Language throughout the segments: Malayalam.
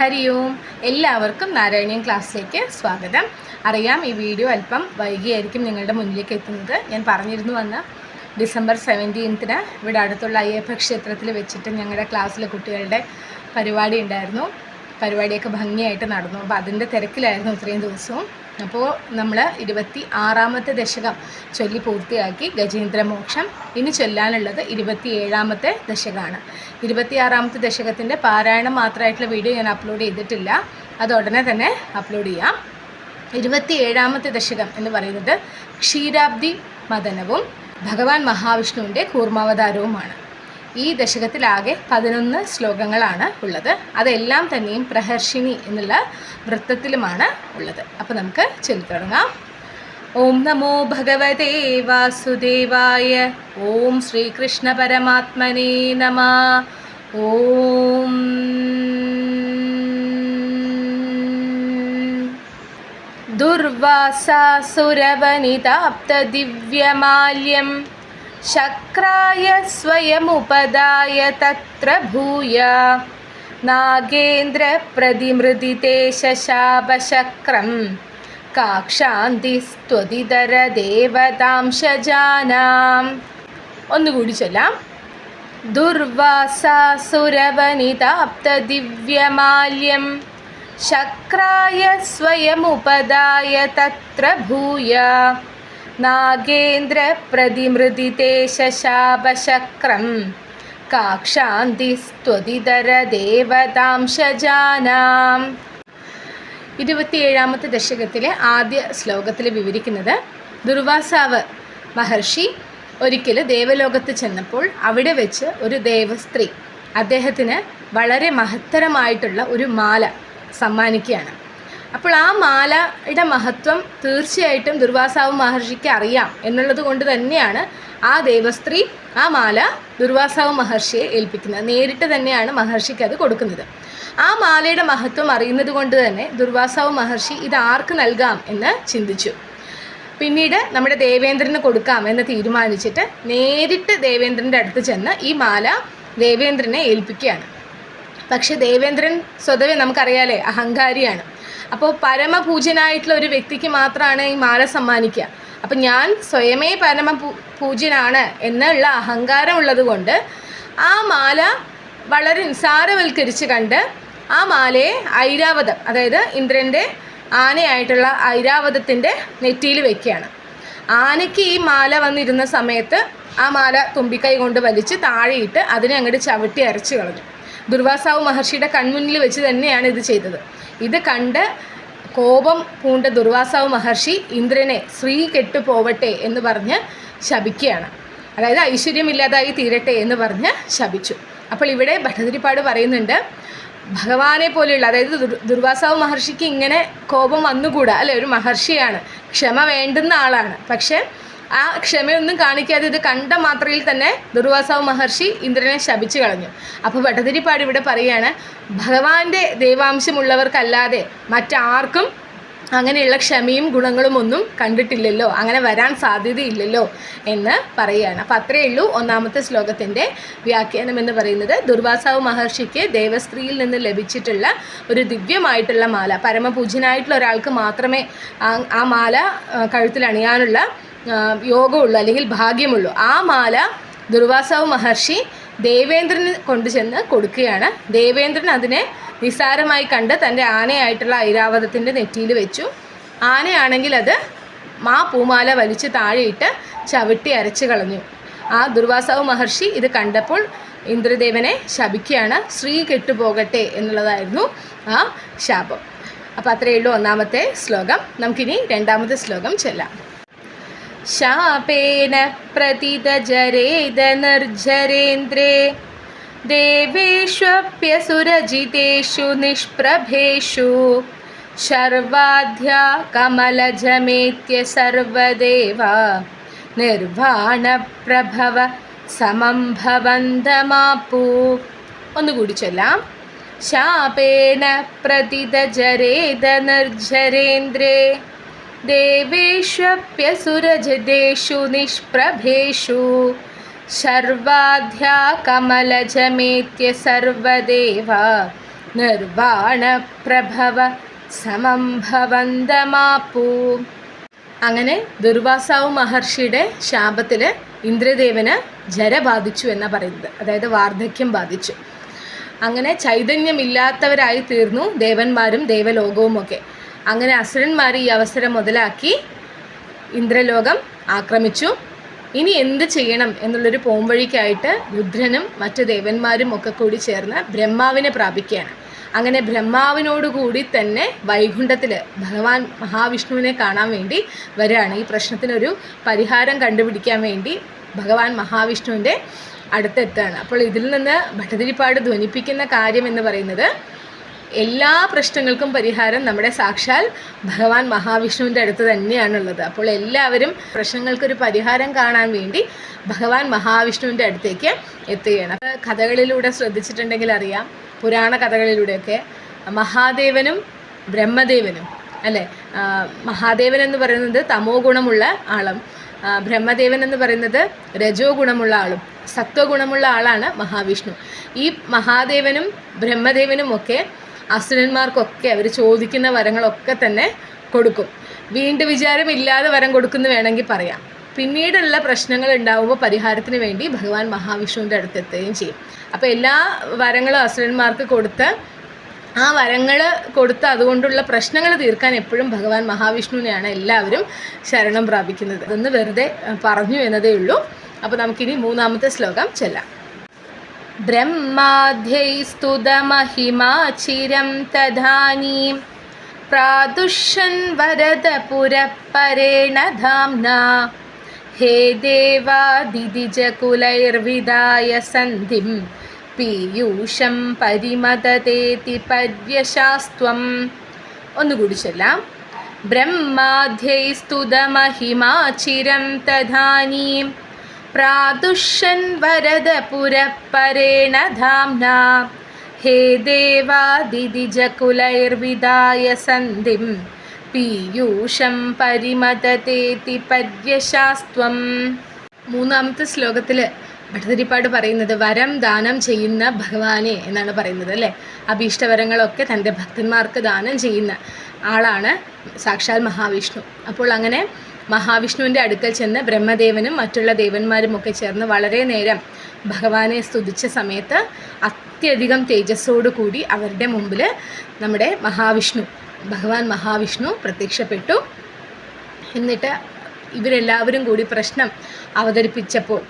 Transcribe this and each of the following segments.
ഹരി ഓം എല്ലാവർക്കും നാരായണീയം ക്ലാസ്സിലേക്ക് സ്വാഗതം. അറിയാം ഈ വീഡിയോ അല്പം വൈകിയായിരിക്കും നിങ്ങളുടെ മുന്നിലേക്ക് എത്തുന്നത്. ഞാൻ പറഞ്ഞിരുന്നു വന്ന ഡിസംബർ സെവന്റീൻത്തിന് ഇവിടെ അടുത്തുള്ള അയ്യപ്പ ക്ഷേത്രത്തിൽ വെച്ചിട്ട് ഞങ്ങളുടെ ക്ലാസ്സിലെ കുട്ടികളുടെ പരിപാടി ഉണ്ടായിരുന്നു. പരിപാടിയൊക്കെ ഭംഗിയായിട്ട് നടന്നു. അപ്പോൾ അതിന്റെ തിരക്കിലായിരുന്നു ഇത്രയും ദിവസവും. അപ്പോൾ നമ്മൾ ഇരുപത്തി ആറാമത്തെ ദശകം ചൊല്ലി പൂർത്തിയാക്കി ഗജേന്ദ്രമോക്ഷം ഇനി ചൊല്ലാനുള്ളത് ഇരുപത്തി ഏഴാമത്തെ ദശകമാണ്. ഇരുപത്തി ആറാമത്തെ ദശകത്തിന്റെ പാരായണം മാത്രമായിട്ടുള്ള വീഡിയോ ഞാൻ അപ്ലോഡ് ചെയ്തിട്ടില്ല. അത് ഉടനെ തന്നെ അപ്ലോഡ് ചെയ്യാം. ഇരുപത്തി ഏഴാമത്തെ ദശകം എന്ന് പറയുന്നത് ക്ഷീരാബ്ദി മദനവും ഭഗവാൻ മഹാവിഷ്ണുവിന്റെ കൂർമാവതാരവുമാണ്. ഈ ദശകത്തിലാകെ പതിനൊന്ന് ശ്ലോകങ്ങളാണ് ഉള്ളത്. അതെല്ലാം തന്നെയും പ്രഹർഷിണി എന്നുള്ള വൃത്തത്തിലുമാണ് ഉള്ളത്. അപ്പോൾ നമുക്ക് ചൊല്ലി തുടങ്ങാം. ഓം നമോ ഭഗവതേ വാസുദേവായ ഓം ശ്രീകൃഷ്ണ പരമാത്മനേ നമ ഓം ദുർവാസാസുരവനിതാപ്തദിവ്യമാല്യം. शक्राय स्वयमुपदाय तत्र भूय नागेन्द्रप्रतिमृदिते शशापशक्रं കാക്ഷാന്തിസ്ത്വതിതരദേവതാംശജാനാം ഒന്നുകൂടി ചൊല്ലാം ദുർവാസാസുരവനിതാപ്തദിവ്യമാല്യം ശക്രായ സ്വയമുപദായ തത്ര ഭൂയ നാഗേന്ദ്രപ്രതിമൃദിത്തെ ശശാപശക്രം കാക്ഷാന്തിസ്ത്വതിതരദേവതാംശജാനാം ഇരുപത്തിയേഴാമത്തെ ദശകത്തിലെ ആദ്യ ശ്ലോകത്തിൽ വിവരിക്കുന്നത് ദുർവാസാവ് മഹർഷി ഒരിക്കൽ ദേവലോകത്ത് ചെന്നപ്പോൾ അവിടെ വെച്ച് ഒരു ദേവസ്ത്രീ അദ്ദേഹത്തിന് വളരെ മഹത്തരമായിട്ടുള്ള ഒരു മാല സമ്മാനിക്കുകയാണ്. അപ്പോൾ ആ മാലയുടെ മഹത്വം തീർച്ചയായിട്ടും ദുർവാസാവ് മഹർഷിക്ക് അറിയാം എന്നുള്ളത് കൊണ്ട് തന്നെയാണ് ആ ദേവസ്ത്രീ ആ മാല ദുർവാസാവ് മഹർഷിയെ ഏൽപ്പിക്കുന്നത്. നേരിട്ട് തന്നെയാണ് മഹർഷിക്ക് അത് കൊടുക്കുന്നത്. ആ മാലയുടെ മഹത്വം അറിയുന്നത് കൊണ്ട് തന്നെ ദുർവാസാവ് മഹർഷി ഇത് ആർക്ക് നൽകാം എന്ന് ചിന്തിച്ചു. പിന്നീട് നമ്മുടെ ദേവേന്ദ്രന് കൊടുക്കാം എന്ന് തീരുമാനിച്ചിട്ട് നേരിട്ട് ദേവേന്ദ്രന്റെ അടുത്ത് ചെന്ന് ഈ മാല ദേവേന്ദ്രനെ ഏൽപ്പിക്കുകയാണ്. പക്ഷേ ദേവേന്ദ്രൻ സ്വതവേ നമുക്കറിയാലേ അഹങ്കാരിയാണ്. അപ്പോൾ പരമപൂജ്യനായിട്ടുള്ള ഒരു വ്യക്തിക്ക് മാത്രമാണ് ഈ മാല സമ്മാനിക്കുക. അപ്പം ഞാൻ സ്വയമേ പരമ പൂജ്യനാണ് എന്നുള്ള അഹങ്കാരം ഉള്ളത് കൊണ്ട് ആ മാല വളരെ നിസ്സാരവൽക്കരിച്ച് കണ്ട് ആ മാലയെ ഐരാവതം അതായത് ഇന്ദ്രന്റെ ആനയായിട്ടുള്ള ഐരാവതത്തിന്റെ നെറ്റിയിൽ വെക്കുകയാണ്. ആനയ്ക്ക് ഈ മാല വന്നിരുന്ന സമയത്ത് ആ മാല തുമ്പിക്കൈ കൊണ്ട് വലിച്ച് താഴെയിട്ട് അതിനെ അങ്ങോട്ട് ചവിട്ടി അരച്ചു കളഞ്ഞു. ദുർവാസാവ് മഹർഷിയുടെ കൺമുന്നിൽ വെച്ച് തന്നെയാണ് ഇത് ചെയ്തത്. ഇത് കണ്ട് കോപം പൂണ്ട ദുർവാസാവ് മഹർഷി ഇന്ദ്രനെ ശ്രീ കെട്ടുപോവട്ടെ എന്ന് പറഞ്ഞ് ശപിക്കുകയാണ്. അതായത് ഐശ്വര്യമില്ലാതായി തീരട്ടെ എന്ന് പറഞ്ഞ് ശപിച്ചു. അപ്പോൾ ഇവിടെ ഭട്ടതിരിപ്പാട് പറയുന്നുണ്ട് ഭഗവാനെ പോലെയുള്ള അതായത് ദുർവാസാവ് മഹർഷിക്ക് ഇങ്ങനെ കോപം വന്നുകൂടാ? അല്ലെ? ഒരു മഹർഷിയാണ്. ക്ഷമ വേണ്ടുന്ന ആളാണ്. പക്ഷേ ആ ക്ഷമയൊന്നും കാണിക്കാതെ ഇത് കണ്ട മാത്രയിൽ തന്നെ ദുർവാസാവ് മഹർഷി ഇന്ദ്രനെ ശപിച്ചു കളഞ്ഞു. അപ്പോൾ ഭട്ടതിരിപ്പാട് ഇവിടെ പറയുകയാണ് ഭഗവാന്റെ ദൈവാംശമുള്ളവർക്കല്ലാതെ മറ്റാർക്കും അങ്ങനെയുള്ള ക്ഷമയും ഗുണങ്ങളും ഒന്നും കണ്ടിട്ടില്ലല്ലോ അങ്ങനെ വരാൻ സാധ്യതയില്ലല്ലോ എന്ന് പറയുകയാണ് അപ്പം അത്രയേ ഉള്ളൂ ഒന്നാമത്തെ ശ്ലോകത്തിന്റെ വ്യാഖ്യാനം എന്ന് പറയുന്നത്. ദുർവാസാവ് മഹർഷിക്ക് ദേവസ്ത്രീയിൽ നിന്ന് ലഭിച്ചിട്ടുള്ള ഒരു ദിവ്യമായിട്ടുള്ള മാല പരമപൂജ്യനായിട്ടുള്ള ഒരാൾക്ക് മാത്രമേ ആ മാല കഴുത്തിൽ അണിയാനുള്ള യോഗമുള്ളൂ അല്ലെങ്കിൽ ഭാഗ്യമുള്ളൂ. ആ മാല ദുർവാസാവ് മഹർഷി ദേവേന്ദ്രന് കൊണ്ടുചെന്ന് കൊടുക്കുകയാണ്. ദേവേന്ദ്രൻ അതിനെ നിസ്സാരമായി കണ്ട് തന്റെ ആനയായിട്ടുള്ള ഐരാവതത്തിന്റെ നെറ്റിയിൽ വെച്ചു. ആനയാണെങ്കിൽ അത് മാ പൂമാല വലിച്ച് താഴെയിട്ട് ചവിട്ടി അരച്ചു കളഞ്ഞു. ആ ദുർവാസാവ് മഹർഷി ഇത് കണ്ടപ്പോൾ ഇന്ദ്രദേവനെ ശപിക്കുകയാണ്. ശ്രീ കെട്ടുപോകട്ടെ എന്നുള്ളതായിരുന്നു ആ ശാപം. അപ്പോൾ അത്രയേ ഉള്ളൂ ഒന്നാമത്തെ ശ്ലോകം. നമുക്കിനി രണ്ടാമത്തെ ശ്ലോകം ചൊല്ലാം. शापेन प्रतितजरेदनर्झरेन्द्रे देवेष्वप्यसुरजितेषु निष्प्रभेषु शर्वाध्या कमलजमेत्य सर्वदेवा निर्वाणप्रभव സമം ഭവന്തമാപ്പൂ ഒന്നുകൂടി ചൊല്ലാം ശാപേന പ്രതിതജരേദനർജരേന്ദ്രേ देवेष्वप्यसुरजदेषु ദേവേഷ്വപ്യസുരജദേഷു നിഷ്പ്രഭേഷു. സർവാധ്യാകമലജമേത്യ സർവദേവ നിർവാണപ്രഭവ സമം ഭവന്തമാപ്പൂ അങ്ങനെ ദുർവാസാവ് മഹർഷിയുടെ ശാപത്തിൽ ഇന്ദ്രദേവന് ജര ബാധിച്ചു എന്ന പറയുന്നത്. അതായത് വാർദ്ധക്യം ബാധിച്ചു. അങ്ങനെ ചൈതന്യമില്ലാത്തവരായി തീർന്നു ദേവന്മാരും ദേവലോകവും ഒക്കെ അങ്ങനെ അസുരന്മാർ ഈ അവസരം മുതലാക്കി ഇന്ദ്രലോകം ആക്രമിച്ചു. ഇനി എന്ത് ചെയ്യണം എന്നുള്ളൊരു പോംവഴിക്കായിട്ട് രുദ്രനും മറ്റു ദേവന്മാരും ഒക്കെ കൂടി ചേർന്ന് ബ്രഹ്മാവിനെ പ്രാപിക്കുകയാണ്. അങ്ങനെ ബ്രഹ്മാവിനോടുകൂടി തന്നെ വൈകുണ്ഠത്തിൽ ഭഗവാൻ മഹാവിഷ്ണുവിനെ കാണാൻ വേണ്ടി വരികയാണ്. ഈ പ്രശ്നത്തിനൊരു പരിഹാരം കണ്ടുപിടിക്കാൻ വേണ്ടി ഭഗവാൻ മഹാവിഷ്ണുവിന്റെ അടുത്തെത്തുകയാണ്. അപ്പോൾ ഇതിൽ നിന്ന് ഭട്ടതിരിപ്പാട് ധ്വനിപ്പിക്കുന്ന കാര്യം എന്ന് പറയുന്നത് എല്ലാ പ്രശ്നങ്ങൾക്കും പരിഹാരം നമ്മുടെ സാക്ഷാൽ ഭഗവാൻ മഹാവിഷ്ണുവിന്റെ അടുത്ത് തന്നെയാണുള്ളത്. അപ്പോൾ എല്ലാവരും പ്രശ്നങ്ങൾക്കൊരു പരിഹാരം കാണാൻ വേണ്ടി ഭഗവാൻ മഹാവിഷ്ണുവിന്റെ അടുത്തേക്ക് എത്തുകയാണ്. കഥകളിലൂടെ ശ്രദ്ധിച്ചിട്ടുണ്ടെങ്കിൽ അറിയാം പുരാണ കഥകളിലൂടെയൊക്കെ മഹാദേവനും ബ്രഹ്മദേവനും അല്ലേ? മഹാദേവൻ എന്ന് പറയുന്നത് തമോ ഗുണമുള്ള ആളും ബ്രഹ്മദേവൻ എന്ന് പറയുന്നത് രജോ ഗുണമുള്ള ആളും സത്വഗുണമുള്ള ആളാണ് മഹാവിഷ്ണു. ഈ മഹാദേവനും ബ്രഹ്മദേവനും ഒക്കെ അസുരന്മാർക്കൊക്കെ അവർ ചോദിക്കുന്ന വരങ്ങളൊക്കെ തന്നെ കൊടുക്കും. വീണ്ടും വിചാരമില്ലാതെ വരം കൊടുക്കുന്നു വേണമെങ്കിൽ പറയാം. പിന്നീടുള്ള പ്രശ്നങ്ങൾ ഉണ്ടാവുമ്പോൾ പരിഹാരത്തിന് വേണ്ടി ഭഗവാൻ മഹാവിഷ്ണുവിന്റെ അടുത്തെത്തുകയും ചെയ്യും. അപ്പോൾ എല്ലാ വരങ്ങളും അസുരന്മാർക്ക് കൊടുത്ത് ആ വരങ്ങൾ കൊടുത്ത് അതുകൊണ്ടുള്ള പ്രശ്നങ്ങൾ തീർക്കാൻ എപ്പോഴും ഭഗവാൻ മഹാവിഷ്ണുവിനെയാണ് എല്ലാവരും ശരണം പ്രാപിക്കുന്നത്. അതൊന്ന് വെറുതെ പറഞ്ഞു എന്നതേ ഉള്ളൂ. അപ്പോൾ നമുക്കിനി മൂന്നാമത്തെ ശ്ലോകം ചെല്ലാം. ब्रह्माध्यैस्तुतमहिमाचिरं तदानीं प्रादुष्यन् वरदपुरपरेण धाम्ना हे देवादिदिजकुलैर्विदाय सन्धिं पीयूषं परिमदतेति पर्यशास्त्वम् ഒന്നുകൂടി ചൊല്ലാം ബ്രഹ്മാധ്യൈസ്തുതമഹിമാചിരം തഥാനീം പ്രാദുഷ്യൻ വരദപുരപ്പരേണ ധാംനാ ഹേ ദേവാദിജകുലൈർവിദായ സന്ധി പീയൂഷം പരിമതേതി പര്യശാസ്ത്വം മൂന്നാമത്തെ ശ്ലോകത്തിൽ ഭട്ടതിരിപ്പാട് പറയുന്നത് വരം ദാനം ചെയ്യുന്ന ഭഗവാനെ എന്നാണ് പറയുന്നത് അല്ലേ? അഭീഷ്ടവരങ്ങളൊക്കെ തന്റെ ഭക്തന്മാർക്ക് ദാനം ചെയ്യുന്ന ആളാണ് സാക്ഷാൽ മഹാവിഷ്ണു. അപ്പോൾ അങ്ങനെ മഹാവിഷ്ണുവിന്റെ അടുക്കൽ ചെന്ന് ബ്രഹ്മദേവനും മറ്റുള്ള ദേവന്മാരും ഒക്കെ ചേർന്ന് വളരെ നേരം ഭഗവാനെ സ്തുതിച്ച സമയത്ത് അത്യധികം തേജസ്സോടു കൂടി അവരുടെ മുമ്പിൽ നമ്മുടെ മഹാവിഷ്ണു ഭഗവാൻ മഹാവിഷ്ണു പ്രത്യക്ഷപ്പെട്ടു. എന്നിട്ട് ഇവരെല്ലാവരും കൂടി പ്രശ്നം അവതരിപ്പിച്ചപ്പോൾ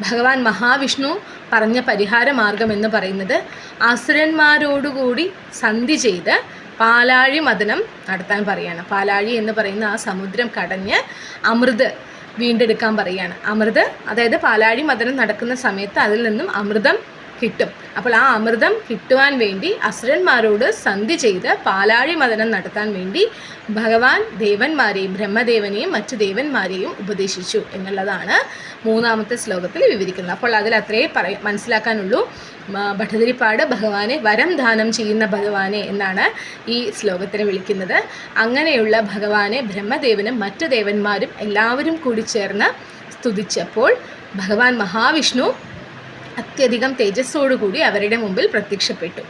ഭഗവാൻ മഹാവിഷ്ണു പറഞ്ഞ പരിഹാര മാർഗം എന്ന് പറയുന്നത് അസുരന്മാരോടുകൂടി സന്ധി ചെയ്ത് പാലാഴി മദനം നടത്താൻ പറയാണ്. പാലാഴി എന്ന് പറയുന്ന ആ സമുദ്രം കടഞ്ഞ് അമൃത് വീണ്ടെടുക്കാൻ പറയാണ്. അമൃത് അതായത് പാലാഴി മദനം നടക്കുന്ന സമയത്ത് അതിൽ നിന്നും അമൃതം കിട്ടും. അപ്പോൾ ആ അമൃതം കിട്ടുവാൻ വേണ്ടി അസുരന്മാരോട് സന്ധി ചെയ്ത് പാലാഴി മതനം നടത്താൻ വേണ്ടി ഭഗവാൻ ദേവന്മാരെയും ബ്രഹ്മദേവനെയും മറ്റു ദേവന്മാരെയും ഉപദേശിച്ചു എന്നുള്ളതാണ് മൂന്നാമത്തെ ശ്ലോകത്തിൽ വിവരിക്കുന്നത്. അപ്പോൾ അതിൽ അത്രേ പറയ മനസ്സിലാക്കാനുള്ളൂ. ഭട്ടതിരിപ്പാട് ഭഗവാനെ വരം ദാനം ചെയ്യുന്ന ഭഗവാനെ എന്നാണ് ഈ ശ്ലോകത്തിനെ വിളിക്കുന്നത്. അങ്ങനെയുള്ള ഭഗവാനെ ബ്രഹ്മദേവനും മറ്റു ദേവന്മാരും എല്ലാവരും കൂടി ചേർന്ന് സ്തുതിച്ചപ്പോൾ ഭഗവാൻ മഹാവിഷ്ണു അത്യധികം തേജസ്സോടുകൂടി അവരുടെ മുമ്പിൽ പ്രത്യക്ഷപ്പെട്ടു.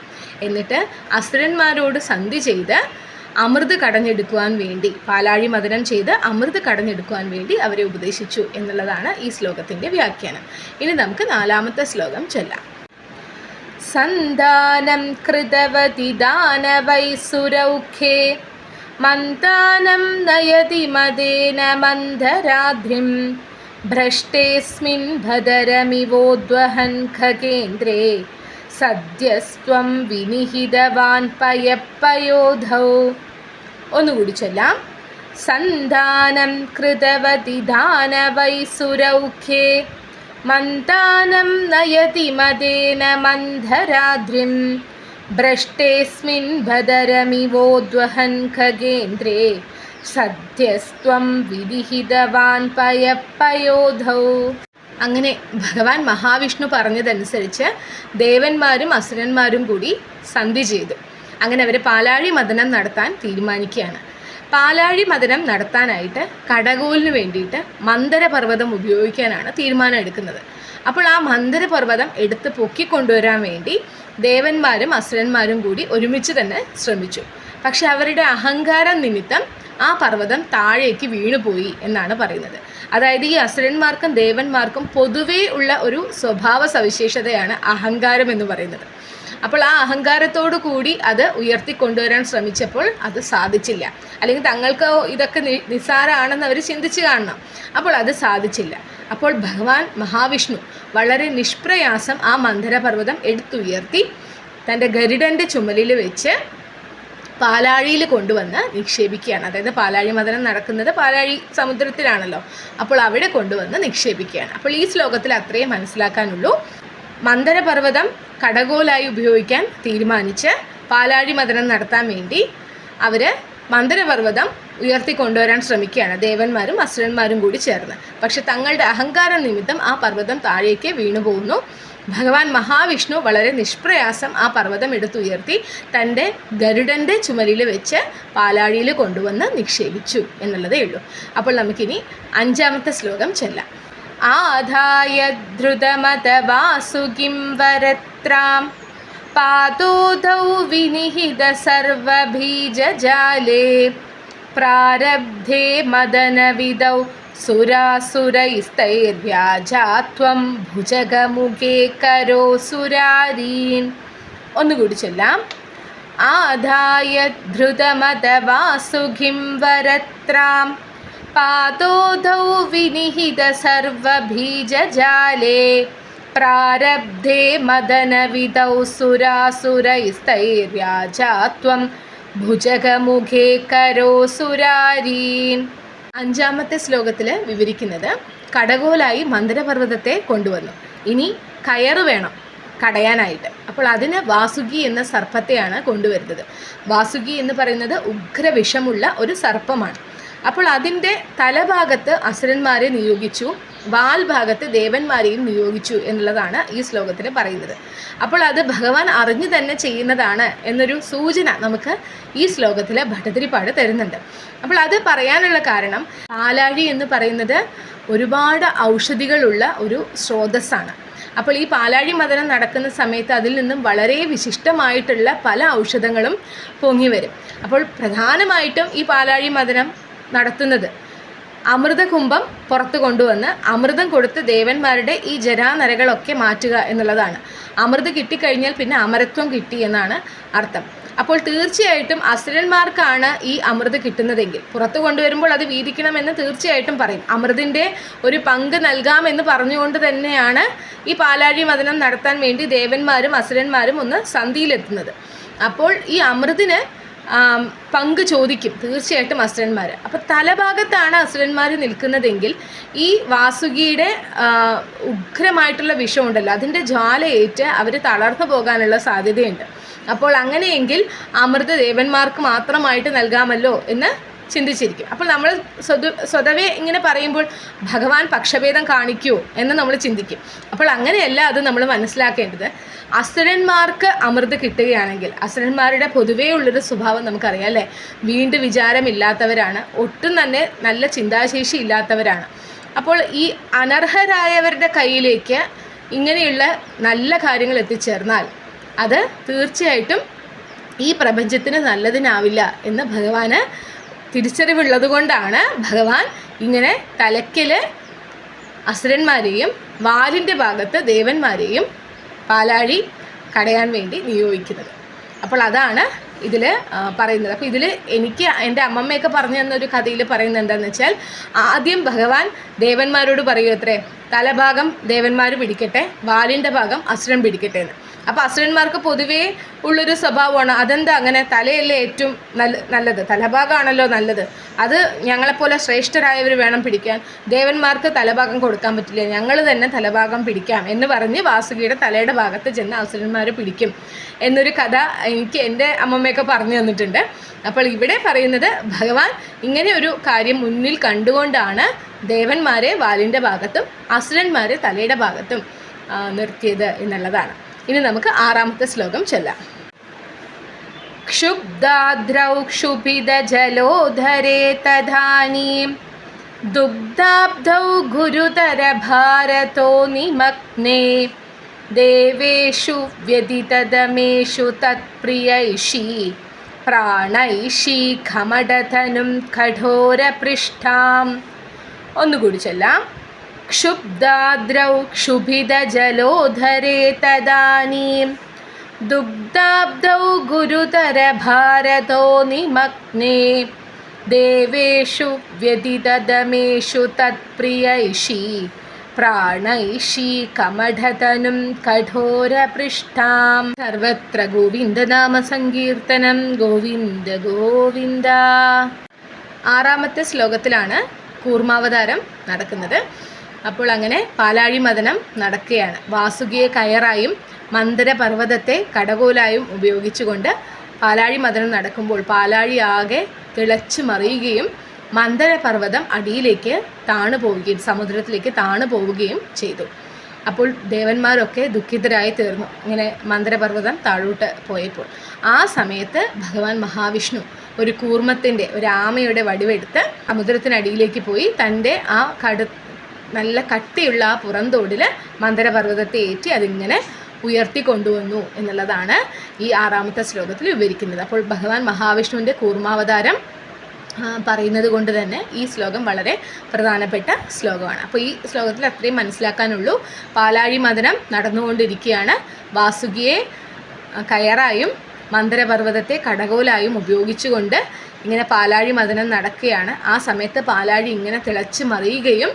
എന്നിട്ട് അസുരന്മാരോട് സന്ധി ചെയ്ത് അമൃത് കടഞ്ഞെടുക്കുവാൻ വേണ്ടി പാലാഴി മദനം ചെയ്ത് അമൃത് കടഞ്ഞെടുക്കുവാൻ വേണ്ടി അവരെ ഉപദേശിച്ചു എന്നുള്ളതാണ് ഈ ശ്ലോകത്തിന്റെ വ്യാഖ്യാനം. ഇനി നമുക്ക് നാലാമത്തെ ശ്ലോകം ചൊല്ലാം. സന്താനം കൃതവതി ദാനവൈസുരൗഖേ മന്ദാനം നയതി മദേന മന്ദരാദ്രിം ഭ്രഷ്ടേസ്മിൻ ഭദരമിവോദ്വഹൻ ഖഗേന്ദ്രേ സദ്യസ്ത്വം വിനിഹിതവാൻ പയപ്പയോധൗ ഒന്നുകൂടി ചൊല്ലാം. സന്ധാനം കൃതവതി ദാനവൈസുരൗഖേ മന്ദാനം നയതി മദേന മന്ധരാദ്രിം. ഭ്രഷ്ടേസ്മിൻ ഭദരമിവോദ്വഹൻ ഖഗേന്ദ്രേ സദ്യസ്ത്വം വിധിഹിതവാൻ പയപ്പയോധൗ. അങ്ങനെ ഭഗവാൻ മഹാവിഷ്ണു പറഞ്ഞതനുസരിച്ച് ദേവന്മാരും അസുരന്മാരും കൂടി സന്ധി ചെയ്തു. അങ്ങനെ അവർ പാലാഴി മദനം നടത്താൻ തീരുമാനിക്കുകയാണ്. പാലാഴി മദനം നടത്താനായിട്ട് കടകോലിന് വേണ്ടിയിട്ട് മന്ദരപർവതം ഉപയോഗിക്കാനാണ് തീരുമാനം എടുക്കുന്നത്. അപ്പോൾ ആ മന്ദരപർവതം എടുത്ത് പൊക്കിക്കൊണ്ടുവരാൻ വേണ്ടി ദേവന്മാരും അസുരന്മാരും കൂടി ഒരുമിച്ച് തന്നെ ശ്രമിച്ചു. പക്ഷെ അവരുടെ അഹങ്കാരം നിമിത്തം ആ പർവതം താഴേക്ക് വീണുപോയി എന്നാണ് പറയുന്നത്. അതായത് ഈ അസുരന്മാർക്കും ദേവന്മാർക്കും പൊതുവേ ഉള്ള ഒരു സ്വഭാവ സവിശേഷതയാണ് അഹങ്കാരം എന്ന് പറയുന്നത്. അപ്പോൾ ആ അഹങ്കാരത്തോടു കൂടി അത് ഉയർത്തിക്കൊണ്ടുവരാൻ ശ്രമിച്ചപ്പോൾ അത് സാധിച്ചില്ല. അല്ലെങ്കിൽ തങ്ങൾക്ക് ഇതൊക്കെ നിസ്സാരമാണെന്ന് അവർ ചിന്തിച്ച് കാണണം. അപ്പോൾ അത് സാധിച്ചില്ല. അപ്പോൾ ഭഗവാൻ മഹാവിഷ്ണു വളരെ നിഷ്പ്രയാസം ആ മന്ദരപർവതം എടുത്തുയർത്തി തന്റെ ഗരുഡന്റെ ചുമലിൽ വെച്ച് പാലാഴിയിൽ കൊണ്ടുവന്ന് നിക്ഷേപിക്കുകയാണ്. അതായത് പാലാഴി മദനം നടക്കുന്നത് പാലാഴി സമുദ്രത്തിലാണല്ലോ. അപ്പോൾ അവിടെ കൊണ്ടുവന്ന് നിക്ഷേപിക്കുകയാണ്. അപ്പോൾ ഈ ശ്ലോകത്തിൽ അത്രയും മനസ്സിലാക്കാനുള്ളൂ. മന്ദരപർവതം കടകോലായി ഉപയോഗിക്കാൻ തീരുമാനിച്ച് പാലാഴി മദനം നടത്താൻ വേണ്ടി അവർ മന്ദരപർവതം ഉയർത്തിക്കൊണ്ടുവരാൻ ശ്രമിക്കുകയാണ്. ദേവന്മാരും അസുരന്മാരും കൂടി ചേർന്ന്. പക്ഷെ തങ്ങളുടെ അഹങ്കാരം നിമിത്തം ആ പർവതം താഴേക്ക് വീണുപോകുന്നു. ഭഗവാൻ മഹാവിഷ്ണു വളരെ നിഷ്പ്രയാസം ആ പർവതം എടുത്തുയർത്തി തന്റെ ഗരുഡന്റെ ചുമലിൽ വെച്ച് പാലാഴിയിൽ കൊണ്ടുവന്ന് നിക്ഷേപിച്ചു എന്നുള്ളതേ ഉള്ളൂ. അപ്പോൾ നമുക്കിനി അഞ്ചാമത്തെ ശ്ലോകം ചെല്ലാം. ആധായ ധൃതമത വാസുകിം വരത്രാം. പാതോധൗ വിനിഹിത സർവബീജജാലേ പ്രാരബ്ധേ മദനവിദൗ സുരാസുരൈസ്തൈര്യാജാത്വം ഭുജഗമുഖേ കരോസുരാരീൻ ഒന്നുകൂടി ചൊല്ലാം. ആധായ ധൃതമത വാസുഖിം വരത്രാം. പാതോധൗ വിനിഹിത സർവബീജജാലേ പ്രാരബ്ധേ മദനവിധൗ സുരാസുരൈസ്തൈര്യാജാത്വം ഭുജഗമുഖേ കരോസുരാരീൻ അഞ്ചാമത്തെ ശ്ലോകത്തിൽ വിവരിക്കുന്നത് കടകോലായി മന്ദരപർവതത്തെ കൊണ്ടുവന്നു. ഇനി കയറ് വേണം കടയാനായിട്ട്. അപ്പോൾ അതിന് വാസുകി എന്ന സർപ്പത്തെയാണ് കൊണ്ടുവരുന്നത്. വാസുകി എന്ന് പറയുന്നത് ഉഗ്ര വിഷമുള്ള ഒരു സർപ്പമാണ്. അപ്പോൾ അതിന്റെ തലഭാഗത്ത് അസുരന്മാരെ നിയോഗിച്ചു വാൽഭാഗത്ത് ദേവന്മാരെയും നിയോഗിച്ചു എന്നുള്ളതാണ് ഈ ശ്ലോകത്തിൽ പറയുന്നത്. അപ്പോൾ അത് ഭഗവാൻ അറിഞ്ഞു തന്നെ ചെയ്യുന്നതാണ് എന്നൊരു സൂചന നമുക്ക് ഈ ശ്ലോകത്തിൽ ഭട്ടതിരിപ്പാട് തരുന്നുണ്ട്. അപ്പോൾ അത് പറയാനുള്ള കാരണം പാലാഴി എന്ന് പറയുന്നത് ഒരുപാട് ഔഷധികളുള്ള ഒരു സ്രോതസ്സാണ്. അപ്പോൾ ഈ പാലാഴി മദനം നടക്കുന്ന സമയത്ത് അതിൽ നിന്നും വളരെ വിശിഷ്ടമായിട്ടുള്ള പല ഔഷധങ്ങളും പൊങ്ങി വരും. അപ്പോൾ പ്രധാനമായിട്ടും ഈ പാലാഴി മദനം നടത്തുന്നത്. അമൃതകുംഭം പുറത്തു കൊണ്ടുവന്ന് അമൃതം കൊടുത്ത് ദേവന്മാരുടെ ഈ ജരാനരകളൊക്കെ മാറ്റുക എന്നുള്ളതാണ്. അമൃത് കിട്ടിക്കഴിഞ്ഞാൽ പിന്നെ അമരത്വം കിട്ടി എന്നാണ് അർത്ഥം. അപ്പോൾ തീർച്ചയായിട്ടും അസുരന്മാർക്കാണ് ഈ അമൃത് കിട്ടുന്നതെങ്കിൽ. പുറത്തു കൊണ്ടുവരുമ്പോൾ അത് വീതിക്കണമെന്ന് തീർച്ചയായിട്ടും പറയും. അമൃതിന്റെ ഒരു പങ്ക് നൽകാമെന്ന് പറഞ്ഞുകൊണ്ട് തന്നെയാണ് ഈ പാലാഴി മദനം നടത്താൻ വേണ്ടി ദേവന്മാരും അസുരന്മാരും ഒന്ന് സന്ധിയിലെത്തുന്നത്. അപ്പോൾ ഈ അമൃതിന് പങ്ക് ചോദിക്കും തീർച്ചയായിട്ടും അസുരന്മാർ അപ്പോൾ തലഭാഗത്താണ് അസുരന്മാർ നിൽക്കുന്നതെങ്കിൽ ഈ വാസുകിയുടെ ഉഗ്രമായിട്ടുള്ള വിഷമുണ്ടല്ലോ അതിന്റെ ജ്വാലയേറ്റ് അവർ തളർന്നു പോകാനുള്ള സാധ്യതയുണ്ട്. അപ്പോൾ അങ്ങനെയെങ്കിൽ അമൃത ദേവന്മാർക്ക് മാത്രമായിട്ട് നൽകാമല്ലോ എന്ന് ചിന്തിച്ചിരിക്കും. അപ്പോൾ നമ്മൾ സ്വത സ്വതവേ ഇങ്ങനെ പറയുമ്പോൾ ഭഗവാൻ പക്ഷഭേദം കാണിക്കൂ എന്ന് നമ്മൾ ചിന്തിക്കും. അപ്പോൾ അങ്ങനെയല്ല അത് നമ്മൾ മനസ്സിലാക്കേണ്ടത്. അസുരന്മാർക്ക് അമൃത് കിട്ടുകയാണെങ്കിൽ അസുരന്മാരുടെ പൊതുവേ ഉള്ളൊരു സ്വഭാവം നമുക്കറിയാം അല്ലേ? വീണ്ടും വിചാരമില്ലാത്തവരാണ് ഒട്ടും തന്നെ നല്ല ചിന്താശേഷി ഇല്ലാത്തവരാണ്. അപ്പോൾ ഈ അനർഹരായവരുടെ കയ്യിലേക്ക് ഇങ്ങനെയുള്ള നല്ല കാര്യങ്ങൾ എത്തിച്ചേർന്നാൽ അത് തീർച്ചയായിട്ടും ഈ പ്രപഞ്ചത്തിന് നല്ലതിനാവില്ല എന്ന് ഭഗവാന് തിരിച്ചറിവുള്ളത് കൊണ്ടാണ് ഭഗവാൻ ഇങ്ങനെ തലയ്ക്കൽ അസുരന്മാരെയും വാലിന്റെ ഭാഗത്ത് ദേവന്മാരെയും പാലാഴി കടയാൻ വേണ്ടി നിയോഗിക്കുന്നത്. അപ്പോൾ അതാണ് ഇതിൽ പറയുന്നത്. അപ്പോൾ ഇതിൽ എനിക്ക് എന്റെ അമ്മമ്മയൊക്കെ പറഞ്ഞു തന്നൊരു കഥയിൽ പറയുന്നത് എന്താണെന്ന് വെച്ചാൽ ആദ്യം ഭഗവാൻ ദേവന്മാരോട് പറയൂ അത്രേ തലഭാഗം ദേവന്മാർ പിടിക്കട്ടെ വാലിന്റെ ഭാഗം അസുരൻ പിടിക്കട്ടെ എന്ന്. അപ്പോൾ അസുരന്മാർക്ക് പൊതുവേ ഉള്ളൊരു സ്വഭാവമാണ്. അതെന്താ അങ്ങനെ തലയല്ലേ ഏറ്റവും നല്ല നല്ലത്? തലഭാഗമാണല്ലോ നല്ലത്. അത് ഞങ്ങളെപ്പോലെ ശ്രേഷ്ഠരായവർ വേണം പിടിക്കാൻ. ദേവന്മാർക്ക് തലഭാഗം കൊടുക്കാൻ പറ്റില്ല. ഞങ്ങൾ തന്നെ തലഭാഗം പിടിക്കാം എന്ന് പറഞ്ഞ് വാസുകിയുടെ തലയുടെ ഭാഗത്ത് ചെന്ന് അസുരന്മാർ പിടിക്കും എന്നൊരു കഥ എനിക്ക് എന്റെ അമ്മമ്മയൊക്കെ പറഞ്ഞു തന്നിട്ടുണ്ട്. അപ്പോൾ ഇവിടെ പറയുന്നത് ഭഗവാൻ ഇങ്ങനെ ഒരു കാര്യം മുന്നിൽ കണ്ടുകൊണ്ടാണ് ദേവന്മാരെ വാലിന്റെ ഭാഗത്തും അസുരന്മാരെ തലയുടെ ഭാഗത്തും നിർത്തിയത് എന്നുള്ളതാണ്. ഇനി നമുക്ക് ആറാമത്തെ ശ്ലോകം ചൊല്ലാം क्षुब्धाद्रौ क्षुभिदजलोधरे तदानीं दुग्धाब्धौ गुरुतरभारतो निमग्ने ദേവേഷു വ്യതിതതമേഷു തത്പ്രിയൈഷി പ്രാണൈഷി ഖമടധനും കഠോരപൃഷ്ഠാം ഒന്നുകൂടി ചൊല്ലാം क्षुब्दाद्रौ क्षुभितजलोधरे तदानीं दुग्धाब्दौ गुरुतरभारतो निमग्ने देवेषु व्यतितदमेषु तत्प्रियैषी प्राणैषी कमढतनुं कठोरपृष्ठां सर्वत्र ഗോവിന്ദനാമസങ്കീർത്തനം ഗോവിന്ദ ഗോവിന്ദ ആറാമത്തെ ശ്ലോകത്തിലാണ് കൂർമാവതാരം നടക്കുന്നത് അപ്പോൾ അങ്ങനെ പാലാഴി മദനം നടക്കുകയാണ്. വാസുകിയെ കയറായും മന്ദരപർവതത്തെ കടകോലായും ഉപയോഗിച്ചുകൊണ്ട് പാലാഴി മദനം നടക്കുമ്പോൾ പാലാഴി ആകെ തിളച്ചു മറിയുകയും മന്ദരപർവതം അടിയിലേക്ക് താണു പോവുകയും സമുദ്രത്തിലേക്ക് താണു പോവുകയും ചെയ്തു. അപ്പോൾ ദേവന്മാരൊക്കെ ദുഃഖിതരായി തീർന്നു ഇങ്ങനെ മന്ദരപർവതം താഴോട്ട് പോയപ്പോൾ. ആ സമയത്ത് ഭഗവാൻ മഹാവിഷ്ണു ഒരു കൂർമ്മത്തിന്റെ ഒരു ആമയുടെ വടിവെടുത്ത് സമുദ്രത്തിനടിയിലേക്ക് പോയി തന്റെ ആ കടു നല്ല കട്ടിയുള്ള ആ പുറന്തോടിൽ മന്ദരപർവതത്തെ ഏറ്റി അതിങ്ങനെ ഉയർത്തിക്കൊണ്ടുവന്നു എന്നുള്ളതാണ് ഈ ആറാമത്തെ ശ്ലോകത്തിൽ വിവരിക്കുന്നത്. അപ്പോൾ ഭഗവാൻ മഹാവിഷ്ണുവിന്റെ കൂർമാവതാരം പറയുന്നത് കൊണ്ട് തന്നെ ഈ ശ്ലോകം വളരെ പ്രധാനപ്പെട്ട ശ്ലോകമാണ്. അപ്പോൾ ഈ ശ്ലോകത്തിൽ അത്രയും മനസ്സിലാക്കാനുള്ളൂ. പാലാഴി മദനം നടന്നുകൊണ്ടിരിക്കുകയാണ്. വാസുകിയെ കയറായും മന്ദരപർവതത്തെ കടകോലായും ഉപയോഗിച്ചുകൊണ്ട് ഇങ്ങനെ പാലാഴി മദനം നടക്കുകയാണ്. ആ സമയത്ത് പാലാഴി ഇങ്ങനെ തിളച്ച് മറിയുകയും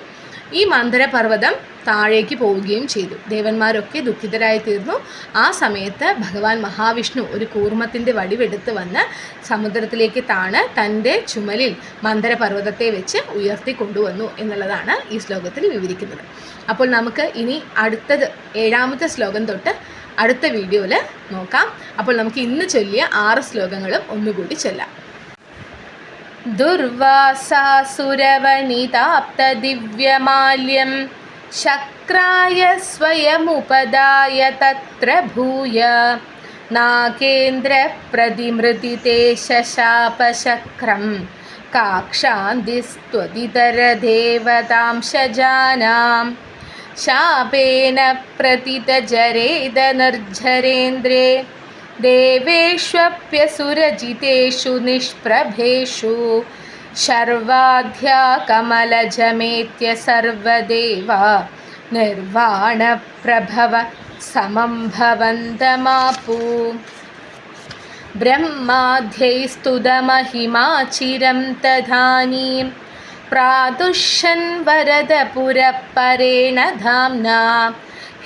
ഈ മന്ദരപർവതം താഴേക്ക് പോവുകയും ചെയ്തു. ദേവന്മാരൊക്കെ ദുഃഖിതരായി തീർന്നു ആ സമയത്ത് ഭഗവാൻ മഹാവിഷ്ണു ഒരു കൂർമ്മത്തിന്റെ വടിവെടുത്ത് വന്ന് സമുദ്രത്തിലേക്ക് താണ് തന്റെ ചുമലിൽ മന്ദരപർവതത്തെ വെച്ച് ഉയർത്തി കൊണ്ടുവന്നു എന്നുള്ളതാണ് ഈ ശ്ലോകത്തിൽ വിവരിക്കുന്നത്. അപ്പോൾ നമുക്ക് ഇനി അടുത്തത് ഏഴാമത്തെ ശ്ലോകം തൊട്ട് അടുത്ത വീഡിയോയിൽ നോക്കാം. അപ്പോൾ നമുക്ക് ഇന്ന് ചൊല്ലിയ ആറ് ശ്ലോകങ്ങളും ഒന്നുകൂടി ചൊല്ലാം. दुर्वासासुरवनिताप्तदिव्यमाल्यं शक्राय स्वयमुपदाय तत्र भूय। नागेन्द्रप्रतिमृदिते शशापशक्रं काक्षान्दिस्त्वदितरदेवतांशजानां शापेन प्रतितजरेदनर्झरेन्द्रे देवेष्वप्यसुरजितेषु निष्प्रभेषु शर्वाध्या कमलजमेत्य सर्वदेवा निर्वाणप्रभव समं भवन्तमापु ब्रह्माध्यैस्तुदमहिमाचिरं तदानीं प्रादुष्यन् वरदपुरपरेण धाम्ना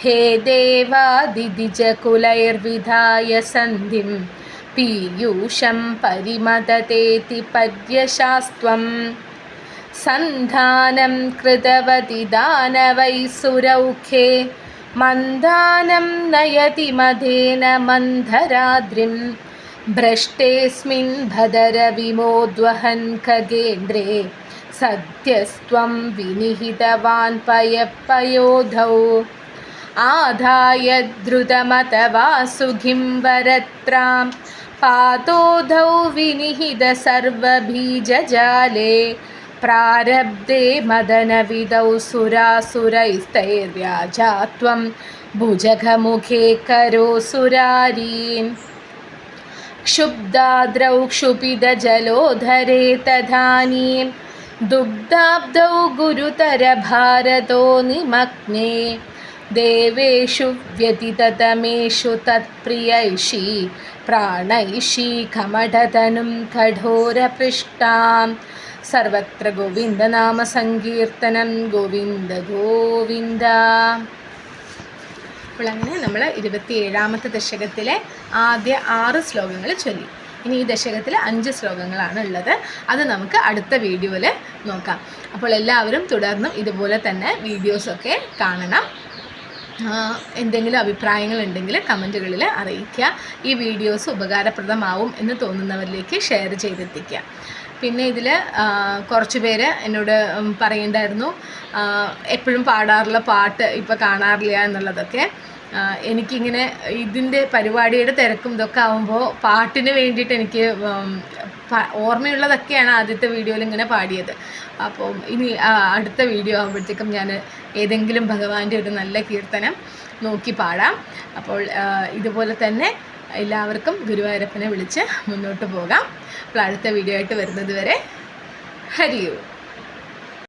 हे देवादिदिजकुलैर्विधाय सन्धिं पीयूषं परिमदतेति पद्यशास्त्वं। सन्धानं कृतवति दानवैः सुरौखे मन्दानं नयति मदेन मन्धराद्रिं। भ्रष्टेऽस्मिन् भदरविमोद्वहन् खगेन्द्रे सद्यस्त्वं विनिहितवान् पयपयोधौ आधाय द्रुतमतवासुघिं वरत्रां पातोधौ विनिहित सर्वबीजजाले प्रारब्धे मदनविदौ सुरासुरैस्तैर्व्याजा त्वं भुजगमुखे करोऽसुरारीन् क्षुब्दाद्रौ क्षुपितजलोधरे तदानीं दुग्धाब्दौ गुरुतरभारतो निमग्ने ദേവേഷു വ്യതിതതമേഷു തത്പ്രിയൈഷി പ്രാണൈഷി കമഠതനും കഠോരപൃഷ്ടാം. സർവത്ര ഗോവിന്ദനാമസങ്കീർത്തനം ഗോവിന്ദ ഗോവിന്ദ. അങ്ങനെ നമ്മൾ ഇരുപത്തിയേഴാമത്തെ ദശകത്തിലെ ആദ്യ ആറ് ശ്ലോകങ്ങൾ ചൊല്ലി. ഇനി ഈ ദശകത്തിൽ അഞ്ച് ശ്ലോകങ്ങളാണ് ഉള്ളത്. അത് നമുക്ക് അടുത്ത വീഡിയോയിൽ നോക്കാം. അപ്പോൾ എല്ലാവരും തുടർന്നും ഇതുപോലെ തന്നെ വീഡിയോസൊക്കെ കാണണം. എന്തെങ്കിലും അഭിപ്രായങ്ങൾ ഉണ്ടെങ്കിൽ കമന്റുകളിൽ അറിയിക്കുക. ഈ വീഡിയോസ് ഉപകാരപ്രദമാവും എന്ന് തോന്നുന്നവരിലേക്ക് ഷെയർ ചെയ്തെത്തിക്കുക. പിന്നെ ഇതിൽ കുറച്ച് പേര് എന്നോട് ഉം, പറയുന്നുണ്ടായിരുന്നു എപ്പോഴും പാടാറുള്ള പാട്ട് ഇപ്പോൾ കാണാറില്ല എന്നുള്ളതൊക്കെ. എനിക്കിങ്ങനെ ഇതിന്റെ പരിപാടിയുടെ തിരക്കും ഇതൊക്കെ ആകുമ്പോൾ പാട്ടിന് വേണ്ടിയിട്ട് എനിക്ക് ഓർമ്മയുള്ളതൊക്കെയാണ് ആദ്യത്തെ വീഡിയോയിൽ ഇങ്ങനെ പാടിയത്. അപ്പം ഇനി അടുത്ത വീഡിയോ ആകുമ്പോഴത്തേക്കും ഞാൻ ഏതെങ്കിലും ഭഗവാന്റെ ഒരു നല്ല കീർത്തനം നോക്കി പാടാം. അപ്പോൾ ഇതുപോലെ തന്നെ എല്ലാവർക്കും ഗുരുവായൂരപ്പനെ വിളിച്ച് മുന്നോട്ട് പോകാം. അപ്പോൾ അടുത്ത വീഡിയോ ആയിട്ട് വരുന്നത് വരെ ഹരിയൂ